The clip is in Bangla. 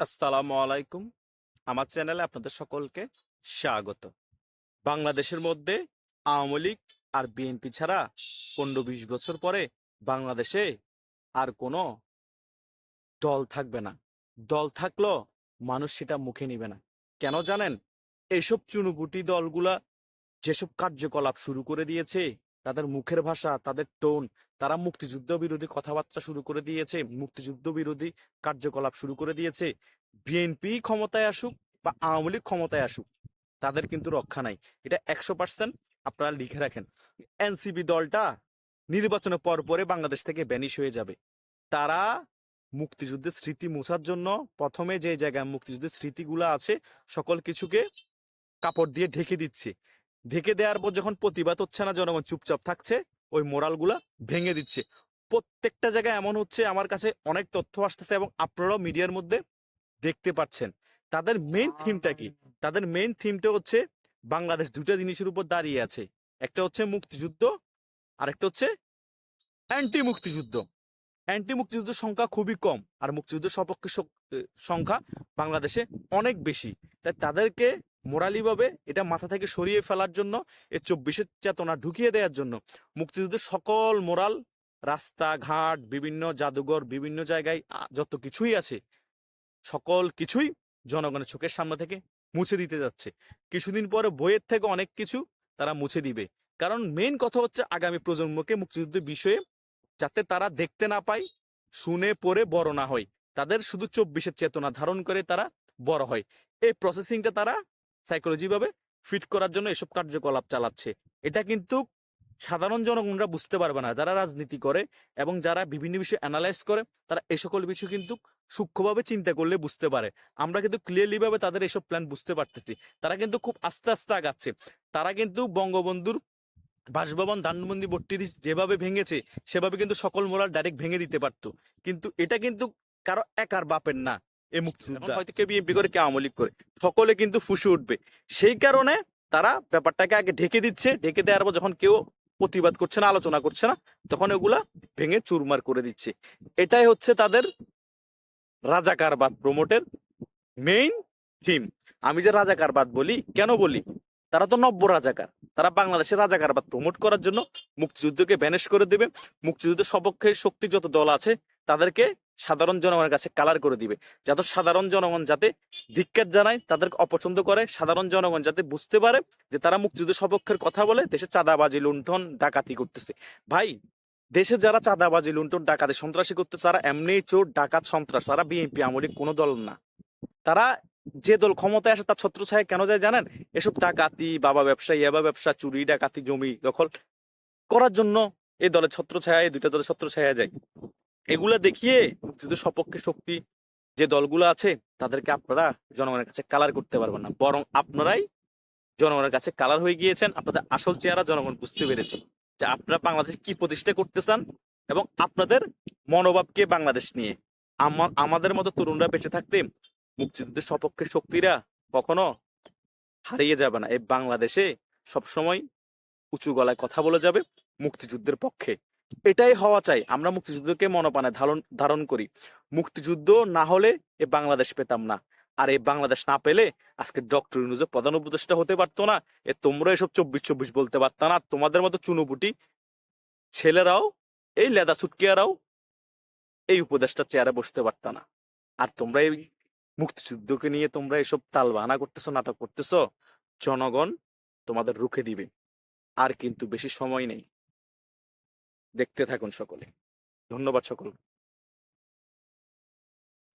আসসালামু আলাইকুম। আমার চ্যানেলে আপনাদের সকলকে স্বাগত। বাংলাদেশের মধ্যে আওয়ামী লীগ আর বিএনপি ছাড়া পনেরো বিশ বছর পরে বাংলাদেশে আর কোনো দল থাকবে না। দল থাকলেও মানুষ সেটা মুখে নিবে না। কেন জানেন? এইসব চুনুপুটি দলগুলা যেসব কার্যকলাপ শুরু করে দিয়েছে তাদের মুখের ভাষা, তাদের টোন, তারা মুক্তিযুদ্ধ বিরোধী কথাবার্তা শুরু করে দিয়েছে, মুক্তিযুদ্ধ বিরোধী কার্যকলাপ শুরু করে দিয়েছে। বিএনপি ক্ষমতায় আসুক বা আওয়ামী লীগ ক্ষমতায় আসুক, তাদের কিন্তু রক্ষা নাই। এটা একশো পার্সেন্ট আপনারা লিখে রাখেন। এনসিবি দলটা নির্বাচনের পর পরে বাংলাদেশ থেকে ব্যানিশ হয়ে যাবে। তারা মুক্তিযুদ্ধের স্মৃতি মোছার জন্য প্রথমে যে জায়গায় মুক্তিযুদ্ধের স্মৃতিগুলো আছে, সকল কিছুকে কাপড় দিয়ে ঢেকে দিচ্ছে। ঢেকে দেওয়ার পর যখন প্রতিবাদ হচ্ছে না জনগণ চুপচাপ থাকছে ওই মোরালগুলা ভেঙে দিচ্ছে। প্রত্যেকটা জায়গায় এমন হচ্ছে আমার কাছে অনেক তথ্য আসতেছে এবং আপনারাও মিডিয়ার মধ্যে দেখতে পাচ্ছেন। তাদের মেইন থিমটা কি? তাদের মেইন থিমটা হচ্ছে বাংলাদেশ দুটা জিনিসের উপর দাঁড়িয়ে আছে। একটা হচ্ছে মুক্তিযুদ্ধ আর একটা হচ্ছে অ্যান্টি মুক্তিযুদ্ধ অ্যান্টি মুক্তিযুদ্ধের সংখ্যা খুবই কম আর মুক্তিযুদ্ধের সপক্ষে সংখ্যা বাংলাদেশে অনেক বেশি। তাই তাদেরকে মোরালিভাবে এটা মাথা থেকে সরিয়ে ফেলার জন্য, এর চব্বিশের চেতনা ঢুকিয়ে দেওয়ার জন্য। মুক্তিযুদ্ধের সকল মোরাল, রাস্তাঘাট, বিভিন্ন জাদুঘর, বিভিন্ন জায়গায় যত কিছুই আছে, সকল কিছুই জনগণের চোখের সামনে থেকে মুছে দিতে যাচ্ছে। কিছুদিন পরে বইয়ের থেকে অনেক কিছু তারা মুছে দিবে। কারণ মেন কথা হচ্ছে আগামী প্রজন্মকে মুক্তিযুদ্ধের বিষয়ে যাতে তারা দেখতে না পায়, শুনে পড়ে বড় না হয়। তাদের শুধু চব্বিশের চেতনা ধারণ করে তারা বড় হয়। এই প্রসেসিংটা তারা সাইকোলজি ভাবে ফিট করার জন্য এসব কার্যকলাপ চালাচ্ছে। এটা কিন্তু সাধারণ জনগণরা বুঝতে পারবে না। যারা রাজনীতি করে এবং যারা বিভিন্ন বিষয় অ্যানালাইজ করে, তারা এই সকল বিষয় কিন্তু সূক্ষ্মভাবে চিন্তা করলে বুঝতে পারে। আমরা কিন্তু ক্লিয়ারলি ভাবে তাদের এসব প্ল্যান বুঝতে পারতেছি। তারা কিন্তু খুব আস্তে আস্তে আগাচ্ছে। তারা কিন্তু বঙ্গবন্ধুর বাসভবন ধানমন্দি বট্টিরিস যেভাবে ভেঙেছে, সেভাবে কিন্তু সকল মোরাল ডাইরেক্ট ভেঙে দিতে পারতো। কিন্তু এটা কিন্তু কারও একার বাপের না। মুক্তিযুদ্ধ হয়তো কে বিএনপি করে কে আওয়ামী করে। সকলে কিন্তু ফুসে উঠবে। সেই কারণে তারা ব্যাপারটাকে আগে ঢেকে দিচ্ছে। ঢেকে দেওয়ার পর যখন কেউ প্রতিবাদ করছে না আলোচনা করছে না তখন ওগুলা ভেঙে চুরমার করে দিচ্ছে। এটাই হচ্ছে তাদের রাজাকারবাদ প্রমোটের মেইন থিম আমি যে রাজাকারবাদ বলি কেন বলি? তারা তো নব্য রাজাকার। তারা বাংলাদেশের রাজাকারবাদ প্রমোট করার জন্য মুক্তিযুদ্ধকে ব্যানেশ করে দেবে। মুক্তিযুদ্ধের সপক্ষে শক্তি যত দল আছে তাদেরকে সাধারণ জনগণের কাছে কালার করে দিবে। যাতে সাধারণ জনগণ যাতে ধিক্কার জানায়, তাদেরকে অপছন্দ করে, সাধারণ জনগণ যাতে বুঝতে পারে যে তারা মুক্তিযুদ্ধের সপক্ষের কথা বলে, দেশে চাঁদাবাজি, লুণ্ঠন, ডাকাতি করতেছে। ভাই, দেশে যারা চাঁদাবাজি, লুণ্ঠন, ডাকাতি, সন্ত্রাসী করতেছে, তারা এমনি চোর, ডাকাত, সন্ত্রাস। তারা বিএনপি আমলি কোনো দল না। তারা যে দল ক্ষমতায় আসে, তার ছত্র ছায় কেন যায় জানেন? এসব ডাকাতি, বাবা ব্যবসা ইয়াবা ব্যবসা, চুরি, ডাকাতি, জমি, দখল করার জন্য এই দলের ছত্র ছায়া, এই দুইটা দলের ছত্র ছায়া যায়। এগুলা দেখিয়ে মুক্তিযুদ্ধের সপক্ষে শক্তি যে দলগুলো আছে, তাদেরকে আপনারা জনগণের কাছে কালার করতে পারবেন না। বরং আপনারাই জনগণের কাছে কালার হয়ে গিয়েছেন, আপনাদের আসল চেহারা জনগণ বুঝতে পেরেছে যে আপনারা বাংলাদেশ কি প্রতিষ্ঠা করতে চান এবং আপনাদের মনোভাবকে বাংলাদেশ নিয়ে। আমা- আমাদের মতো তরুণরা বেঁচে থাকতে মুক্তিযুদ্ধের সপক্ষে শক্তিরা কখনো হারিয়ে যাবে না। এই বাংলাদেশে সবসময় উঁচু গলায় কথা বলে যাবে, মুক্তিযুদ্ধের পক্ষে। এটাই হওয়া চাই। আমরা মুক্তিযুদ্ধকে মনপানে ধারণ ধারণ করি। মুক্তিযুদ্ধ না হলে এ বাংলাদেশ পেতাম না। আর এই বাংলাদেশ না পেলে আজকে ডক্টর ইউনুজের প্রধান উপদেষ্টা হতে পারতো না। এ তোমরা এসব চব্বিশ চব্বিশ বলতে পারতো না। তোমাদের মতো চুনুপুটি ছেলেরাও, এই লেদা সুটকিয়ারাও এই উপদেষ্টা চেয়ারে বসতে পারতো না। আর তোমরা এই মুক্তিযুদ্ধকে নিয়ে তোমরা এসব তাল বাহানা করতেছো, নাটক করতেছো, জনগণ তোমাদের রুখে দিবে। আর কিন্তু বেশি সময় নেই। দেখতে থাকুন সকলে। ধন্যবাদ সকল